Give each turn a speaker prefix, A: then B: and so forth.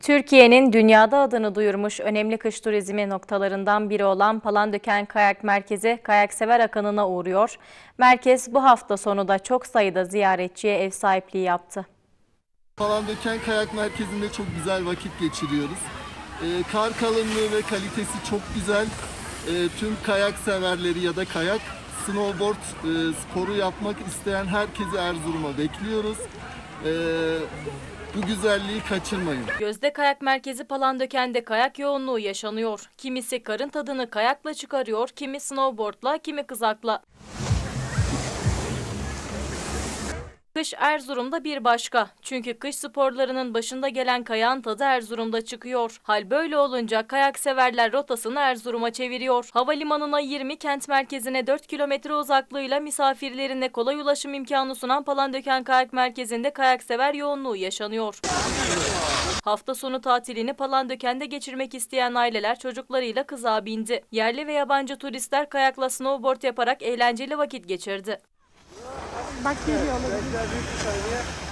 A: Türkiye'nin dünyada adını duyurmuş önemli kış turizmi noktalarından biri olan Palandöken Kayak Merkezi kayaksever akınına uğruyor. Merkez bu hafta sonu da çok sayıda ziyaretçiye ev sahipliği yaptı.
B: Palandöken Kayak Merkezi'nde çok güzel vakit geçiriyoruz. Ee, kar kalınlığı ve kalitesi çok güzel. Ee, tüm kayak severleri ya da kayak, snowboard e, sporu yapmak isteyen herkesi Erzurum'a bekliyoruz. Ee, bu güzelliği kaçırmayın.
A: Gözde Kayak Merkezi Palandöken'de kayak yoğunluğu yaşanıyor. Kimisi karın tadını kayakla çıkarıyor, kimi snowboardla, kimi kızakla. Kış Erzurum'da bir başka. Çünkü kış sporlarının başında gelen kayağın tadı Erzurum'da çıkıyor. Hal böyle olunca kayak severler rotasını Erzurum'a çeviriyor. Havalimanına 20, kent merkezine 4 kilometre uzaklığıyla misafirlerine kolay ulaşım imkanı sunan Palandöken Kayak Merkezi'nde kayak sever yoğunluğu yaşanıyor. Hafta sonu tatilini Palandöken'de geçirmek isteyen aileler çocuklarıyla kızağa bindi. Yerli ve yabancı turistler kayakla snowboard yaparak eğlenceli vakit geçirdi.
C: Bak geliyor olabilir.